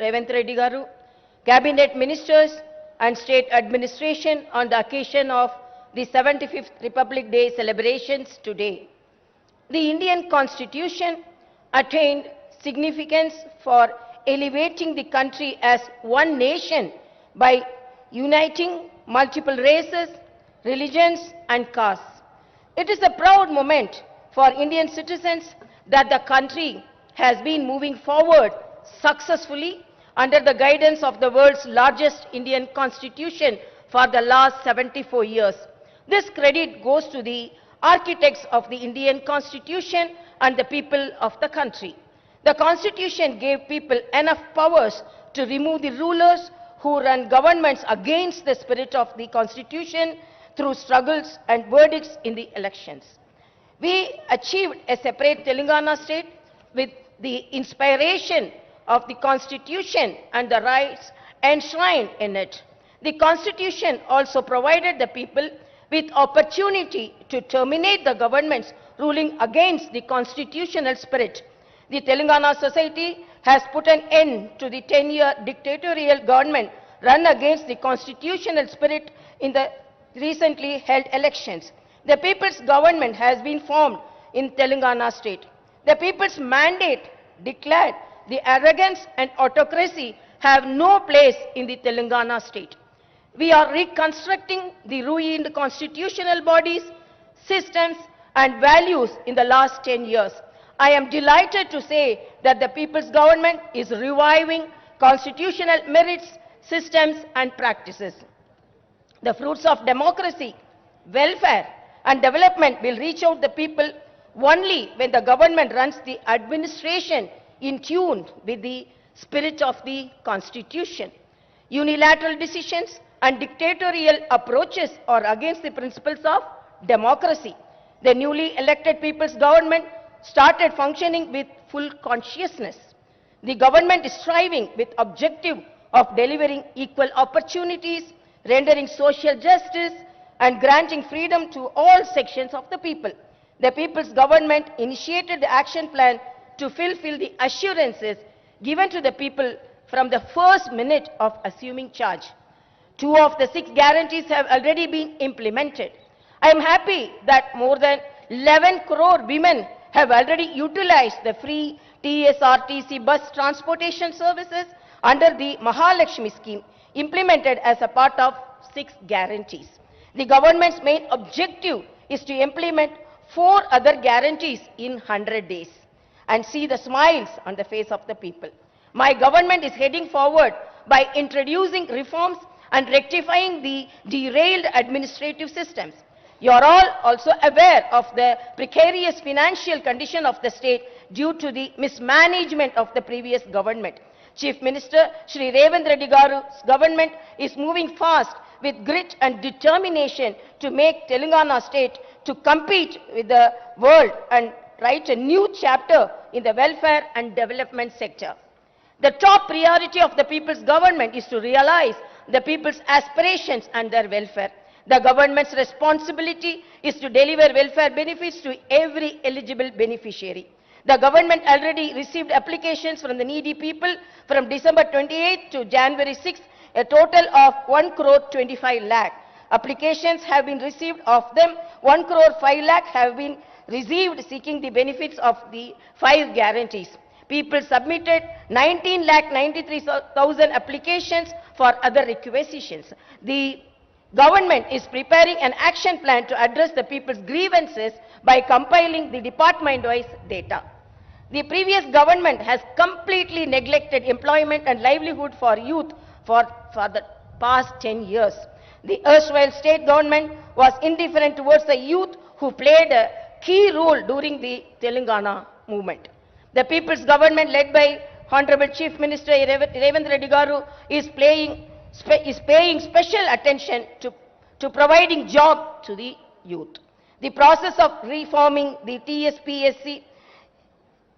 Revant Reddy Garu, cabinet ministers and state administration on the occasion of the 75th Republic Day celebrations today. The Indian Constitution attained significance for elevating the country as one nation by uniting multiple races, religions and castes. It is a proud moment for Indian citizens that the country has been moving forward successfully under the guidance of the world's largest Indian constitution for the last 74 years. This credit goes to the architects of the Indian constitution and the people of the country. The constitution gave people enough powers to remove the rulers who run governments against the spirit of the constitution through struggles and verdicts in the elections. We achieved a separate Telangana state with the inspiration of the constitution and the rights enshrined in it. The constitution also provided the people with opportunity to terminate the governments ruling against the constitutional spirit. The Telangana society has put an end to the 10-year dictatorial government run against the constitutional spirit in the recently held elections. The people's government has been formed in Telangana state. The people's mandate declared the arrogance and autocracy have no place in the Telangana state. We are reconstructing the ruined constitutional bodies, systems and values in the last 10 years. I am delighted to say that the people's government is reviving constitutional merits, systems and practices. The fruits of democracy, welfare and development will reach out the people only when the government runs the administration in tune with the spirit of the constitution. Unilateral decisions and dictatorial approaches are against the principles of democracy. The newly elected people's government started functioning with full consciousness. The government is striving with the objective of delivering equal opportunities, rendering social justice and granting freedom to all sections of the people. The people's government initiated the action plan to fulfill the assurances given to the people from the first minute of assuming charge. Two of the six guarantees have already been implemented. I am happy that more than 11 crore women have already utilized the free TSRTC bus transportation services under the Mahalakshmi scheme implemented as a part of six guarantees. The government's main objective is to implement four other guarantees in 100 days and see the smiles on the face of the people. My government is heading forward by introducing reforms and rectifying the derailed administrative systems. You are all also aware of the precarious financial condition of the state due to the mismanagement of the previous government. Chief Minister Sri Revant Reddy government is moving fast with grit and determination to make Telangana state to compete with the world and write a new chapter in the welfare and development sector. The top priority of the people's government is to realize the people's aspirations and their welfare. The government's responsibility is to deliver welfare benefits to every eligible beneficiary. The government already received applications from the needy people from December 28 to January 6, a total of 1 crore 25 lakh. Applications have been received of them, 1 crore 5 lakh have been received seeking the benefits of the five guarantees. People submitted 19 lakh 93,000 applications for other requisitions. The government is preparing an action plan to address the people's grievances by compiling the department-wise data. The previous government has completely neglected employment and livelihood for youth for, for the past 10 years. The erstwhile state government was indifferent towards the youth who played a key role during the Telangana movement. The people's government led by Honorable Chief Minister Rev- Revant Reddy is playing, is paying special attention to, to providing job to the youth. The process of reforming the TSPSC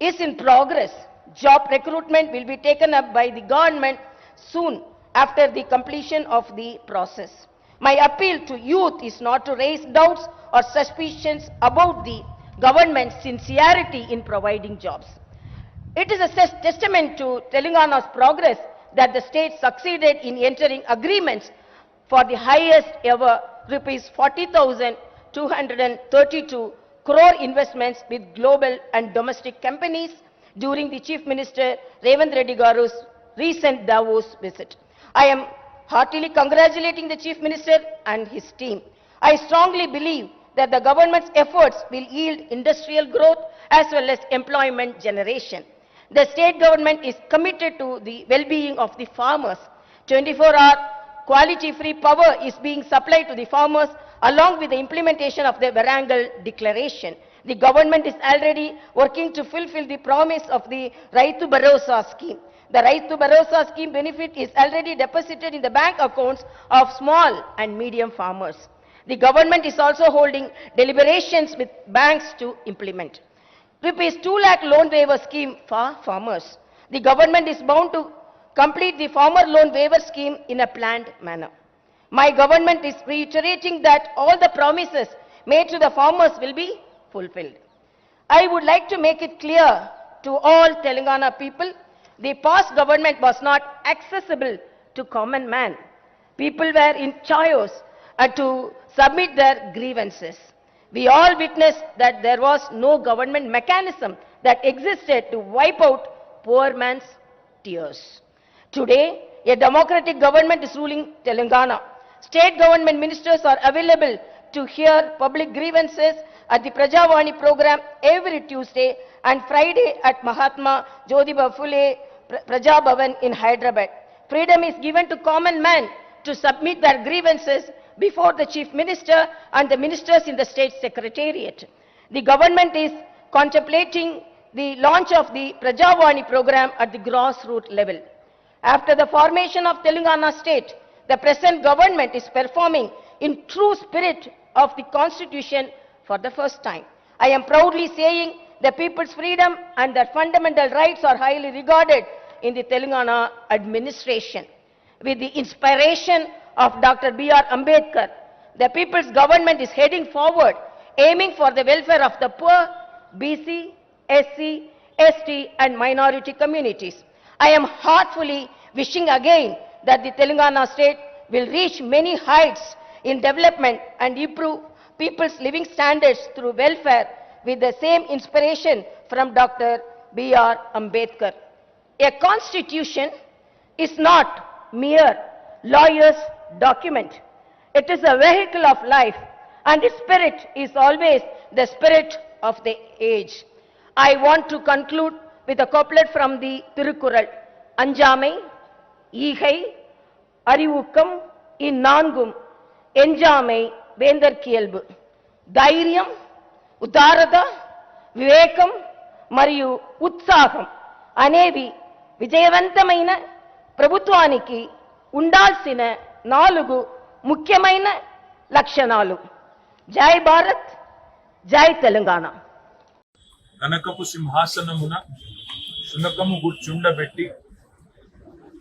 is in progress. Job recruitment will be taken up by the government soon after the completion of the process. My appeal to youth is not to raise doubts or suspicions about the government's sincerity in providing jobs. It is a testament to Telangana's progress that the state succeeded in entering agreements for the highest ever rupees 40,232 crore investments with global and domestic companies during the Chief Minister Revant Reddy Garu's recent Davos visit. I am heartily congratulating the Chief Minister and his team. I strongly believe that the government's efforts will yield industrial growth as well as employment generation. The state government is committed to the well-being of the farmers. 24-hour quality-free power is being supplied to the farmers along with the implementation of the Varangal Declaration. The government is already working to fulfill the promise of the Raitu Bharosa scheme. The Raitu Bharosa scheme benefit is already deposited in the bank accounts of small and medium farmers. The government is also holding deliberations with banks to implement. Rupees 2 lakh loan waiver scheme for farmers. The government is bound to complete the farmer loan waiver scheme in a planned manner. My government is reiterating that all the promises made to the farmers will be fulfilled. I would like to make it clear to all Telangana people, the past government was not accessible to common man. People were in chaos uh, to submit their grievances. We all witnessed that there was no government mechanism that existed to wipe out poor man's tears. Today, a democratic government is ruling Telangana. State government ministers are available to hear public grievances at the Prajavani program every Tuesday and Friday at Mahatma Jyotiba Phule Pra- Praja Bhavan in Hyderabad. Freedom is given to common men to submit their grievances before the chief minister and the ministers in the state secretariat. The government is contemplating the launch of the Prajavani program at the grassroots level. After the formation of Telangana state, the present government is performing in true spirit of the constitution for the first time. I am proudly saying the people's freedom and their fundamental rights are highly regarded in the Telangana administration. With the inspiration of Dr. B.R. Ambedkar, the people's government is heading forward, aiming for the welfare of the poor, BC, SC, ST and minority communities. I am heartfully wishing again that the Telangana state will reach many heights in development and improve people's living standards through welfare with the same inspiration from Dr. B.R. Ambedkar. A constitution is not mere lawyer's document. It is a vehicle of life and its spirit is always the spirit of the age. I want to conclude with a couplet from the Tirukkural. ihai arivukam அறிவுக்கம் இந்நான்கும் vendar kielbu தைரியம் ఉదారత వివేకం మరియు ఉత్సాహం అనేవి విజయవంతమైన ప్రభుత్వానికి ఉండాల్సిన నాలుగు ముఖ్యమైన లక్షణాలు. జై భారత్ జై తెలంగాణ. కనకపు సింహాసనమున శునకము గుర్చుండబెట్టి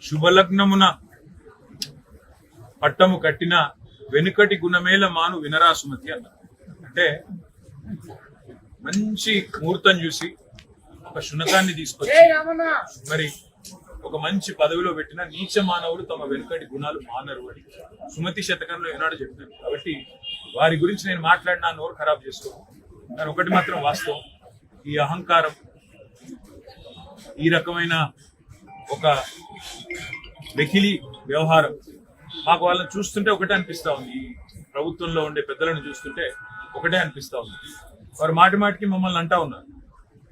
శుభలగ్నమున పట్టము కట్టిన వెనుకటి గుణమేల మాను వినరా సుమతి అన్న అంటే మంచి ముహూర్తం చూసి ఒక శునకాన్ని తీసుకొచ్చి మరి ఒక మంచి పదవిలో పెట్టిన నీచ మానవుడు తమ వెనుకటి గుణాలు మానరు అని సుమతి శతకంలో ఏనాడు చెప్పారు కాబట్టి వారి గురించి నేను మాట్లాడినా నోరు ఖరాబ్ చేసుకోను కానీ ఒకటి మాత్రం వాస్తవం. ఈ అహంకారం ఈ రకమైన ఒక వెకిలి వ్యవహారం మాకు వాళ్ళని చూస్తుంటే ఒకటే అనిపిస్తా ఉంది. ఈ ప్రభుత్వంలో ఉండే పెద్దలను చూస్తుంటే ఒకటే అనిపిస్తా ఉంది. వారు మాటి మాటికి మమ్మల్ని అంటా ఉన్నారు.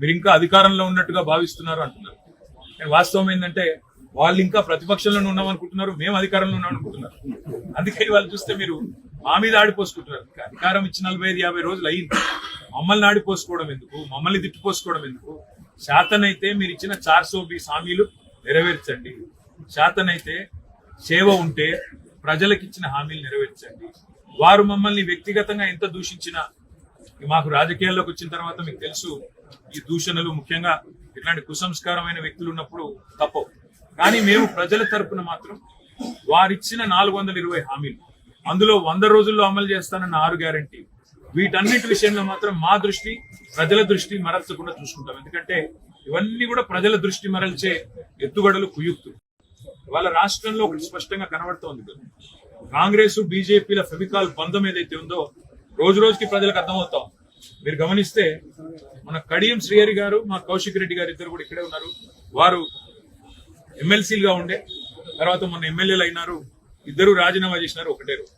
మీరు ఇంకా అధికారంలో ఉన్నట్టుగా భావిస్తున్నారు అంటున్నారు. వాస్తవం ఏంటంటే వాళ్ళు ఇంకా ప్రతిపక్షంలో ఉన్నాం అనుకుంటున్నారు మేము అధికారంలో ఉన్నాం అనుకుంటున్నారు అందుకే వాళ్ళు చూస్తే మీరు మా మీద ఆడిపోసుకుంటున్నారు. అధికారం ఇచ్చి నలభై ఐదు యాభై రోజులు అయ్యింది. మమ్మల్ని ఆడిపోసుకోవడం ఎందుకు? మమ్మల్ని తిట్టిపోసుకోవడం ఎందుకు? శాతనైతే మీరు ఇచ్చిన చార్ సో హామీలు నెరవేర్చండి. శాతనైతే సేవ ఉంటే ప్రజలకు ఇచ్చిన హామీలు నెరవేర్చండి. వారు మమ్మల్ని వ్యక్తిగతంగా ఎంత దూషించినా మాకు రాజకీయాల్లోకి వచ్చిన తర్వాత మీకు తెలుసు ఈ దూషణలు ముఖ్యంగా ఇట్లాంటి కుసంస్కారమైన వ్యక్తులు ఉన్నప్పుడు తప్పవు. కానీ మేము ప్రజల తరపున మాత్రం వారిచ్చిన నాలుగు వందల ఇరవై హామీలు అందులో వంద రోజుల్లో అమలు చేస్తానన్న ఆరు గ్యారంటీ. వీటన్నిటి విషయంలో మాత్రం మా దృష్టి ప్రజల దృష్టి మరల్చకుండా చూసుకుంటాం. ఎందుకంటే ఇవన్నీ కూడా ప్రజల దృష్టి మరల్చే ఎత్తుగడలు కుయుక్తులు. వాళ్ళ రాష్ట్రంలో ఒకటి స్పష్టంగా కనబడుతోంది. కాంగ్రెస్ బీజేపీల ఫెవికాల్ బంధం ఏదైతే ఉందో రోజు రోజుకి ప్రజలకు అర్థమవుతాం. మీరు గమనిస్తే మన కడియం శ్రీహరి గారు మా కౌశిక్ రెడ్డి గారు ఇద్దరు కూడా ఇక్కడే ఉన్నారు. వారు ఎమ్మెల్సీలుగా ఉండే తర్వాత మొన్న ఎమ్మెల్యేలు అయినారు. ఇద్దరు రాజీనామా చేసినారు ఒకటే రోజు.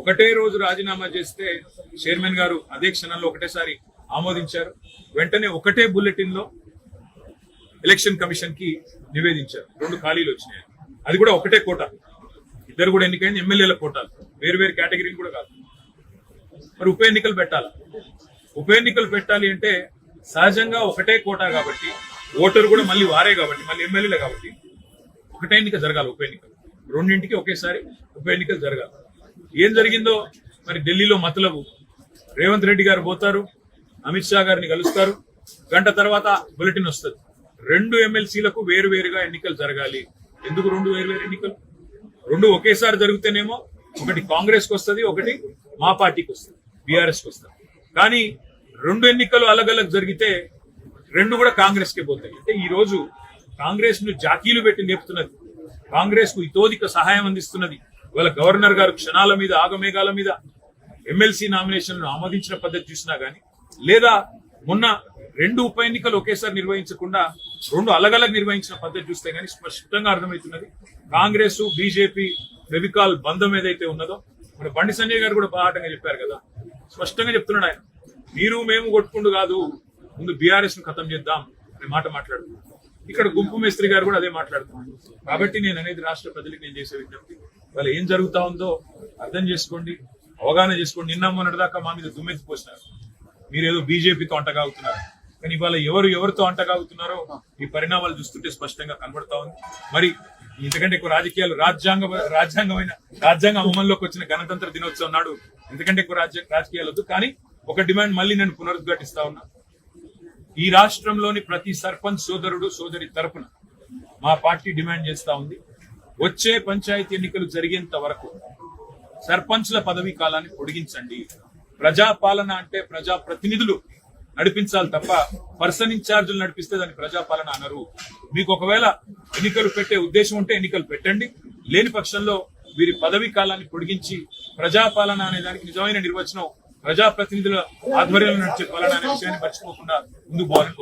ఒకటే రోజు రాజీనామా చేస్తే చైర్మన్ గారు అదే క్షణంలో ఒకటేసారి ఆమోదించారు. వెంటనే ఒకటే బులెటిన్లో ఎలక్షన్ కమిషన్కి నివేదించారు. రెండు ఖాళీలు వచ్చినాయి. అది కూడా ఒకటే కోట. ఇద్దరు కూడా ఎన్నికైంది ఎమ్మెల్యేల కోటాలు. వేరు వేరు కేటగిరీలు కూడా కాదు. మరి ఉప ఎన్నికలు పెట్టాలా? ఉప ఎన్నికలు పెట్టాలి అంటే సహజంగా ఒకటే కోటా కాబట్టి ఓటరు కూడా మళ్ళీ వారే కాబట్టి మళ్ళీ ఎమ్మెల్యేలే కాబట్టి ఒకటే ఎన్నిక జరగాలి ఉప ఎన్నికలు. రెండింటికి ఒకేసారి ఉప ఎన్నికలు జరగాలి. ఏం జరిగిందో మరి ఢిల్లీలో మతలబు రేవంత్ రెడ్డి గారు పోతారు అమిత్ షా గారిని కలుస్తారు గంట తర్వాత బులెటిన్ వస్తుంది. రెండు ఎమ్మెల్సీలకు వేరు వేరుగా ఎన్నికలు జరగాలి. ఎందుకు రెండు వేరు వేరు ఎన్నికలు? రెండు ఒకేసారి జరిగితేనేమో ఒకటి కాంగ్రెస్కి వస్తుంది ఒకటి మా పార్టీకి వస్తుంది బీఆర్ఎస్కి వస్తుంది. కానీ రెండు ఎన్నికలు అలగలగ్ జరిగితే రెండు కూడా కాంగ్రెస్ కే పోతాయి. అంటే ఈ రోజు కాంగ్రెస్ను జాకీలు పెట్టి లేపుతున్నది కాంగ్రెస్కు ఇతోధిక సహాయం అందిస్తున్నది ఇవాళ గవర్నర్ గారు క్షణాల మీద ఆగమేఘాల మీద ఎమ్మెల్సీ నామినేషన్ను ఆమోదించిన పద్ధతి చూసినా కానీ లేదా మొన్న రెండు ఉప ఎన్నికలు ఒకేసారి నిర్వహించకుండా రెండు అలగలగ్ నిర్వహించిన పద్ధతి చూస్తే కానీ స్పష్టంగా అర్థమవుతున్నది కాంగ్రెస్ బీజేపీ ఫెవికాల్ బంధం ఏదైతే ఉన్నదో మన బండి సంజయ్ గారు కూడా బాహాటంగా చెప్పారు కదా. స్పష్టంగా చెప్తున్నాడు ఆయన. మీరు మేము కొట్టుకుంటూ కాదు ముందు బీఆర్ఎస్ను ఖతం చేద్దాం అనే మాట మాట్లాడుతున్నాం ఇక్కడ గుంపు మేస్త్రి గారు కూడా అదే మాట్లాడుతున్నారు. కాబట్టి నేను అనేది రాష్ట్ర ప్రజలకు నేను చేసే విజ్ఞప్తి. వాళ్ళు ఏం జరుగుతా ఉందో అర్థం చేసుకోండి అవగాహన చేసుకోండి. నిన్న మొన్నటిదాకా మా మీద దుమ్మెత్తి పోసినారు. మీరేదో బీజేపీతో అంటగాగుతున్నారు కానీ ఇవాళ ఎవరు ఎవరితో అంటగాగుతున్నారో ఈ పరిణామాలు చూస్తుంటే స్పష్టంగా కనబడతా ఉంది. మరి ఇంతకంటే ఎక్కువ రాజకీయాలు రాజ్యాంగ రాజ్యాంగమైన రాజ్యాంగ అమల్లోకి వచ్చిన గణతంత్ర దినోత్సవం నాడు ఇంతకంటే ఎక్కువ రాజ్య రాజకీయాలు వద్దు. కానీ ఒక డిమాండ్ మళ్ళీ నేను పునరుద్ఘాటిస్తా ఉన్నా. ఈ రాష్ట్రంలోని ప్రతి సర్పంచ్ సోదరుడు సోదరి తరపున మా పార్టీ డిమాండ్ చేస్తా ఉంది. వచ్చే పంచాయతీ ఎన్నికలు జరిగేంత వరకు సర్పంచ్ల పదవీ కాలాన్ని పొడిగించండి. ప్రజాపాలన అంటే ప్రజా ప్రతినిధులు నడిపించాలి తప్ప పర్సన్ ఇన్ఛార్జీలు నడిపిస్తే దాన్ని ప్రజాపాలన అనరు. మీకు ఒకవేళ ఎన్నికలు పెట్టే ఉద్దేశం ఉంటే ఎన్నికలు పెట్టండి. లేని పక్షంలో వీరి పదవీ కాలాన్ని పొడిగించి ప్రజాపాలన అనే దానికి నిజమైన నిర్వచనం ప్రజాప్రతినిధుల ఆధ్వర్యంలో నడిచే పాలన అనే విషయాన్ని మర్చిపోకుండా ముందుకు పోవాలని